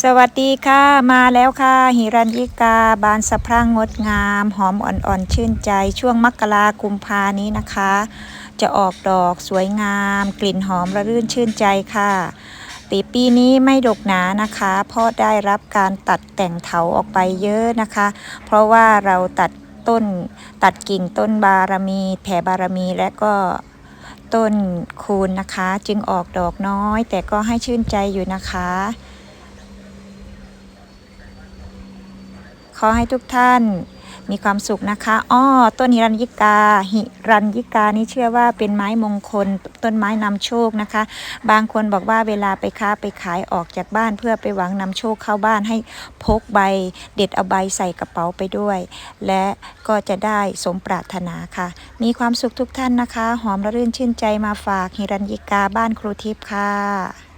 สวัสดีค่ะมาแล้วค่ะหิรัญยิกา บานสะพรั่งงดงาม หอมอ่อนๆ ชื่นใจ ช่วงมกรากุมภานี้นะคะ จะออกดอกสวยงาม กลิ่นหอมระรื่นชื่นใจค่ะปีปีนี้ไม่ดกหนานะคะเพราะได้รับการตัดแต่งเถาออกไปเยอะนะคะ เพราะว่าเราตัดต้นตัดกิ่งต้นบารมี แผ่บารมีและก็ต้นคูณนะคะ จึงออกดอกน้อย แต่ก็ให้ชื่นใจอยู่นะคะ อให้ทุกท่านมีความสุขนะคะ อ้อ ต้นหิรัญยิกา หิรัญยิกา นี่เชื่อว่าเป็นไม้มงคล ต้นไม้นำโชคนะคะ บางคนบอกว่าเวลาไปค้าไปขายออกจากบ้าน เพื่อไปหวังนำโชคเข้าบ้านให้พกใบ เด็ดเอาใบใส่กระเป๋าไปด้วย และก็จะได้สมปรารถนาค่ะ มีความสุขทุกท่านนะคะ หอมระรื่นชื่นใจมาฝากหิรัญยิกาบ้านครูทิพย์ค่ะ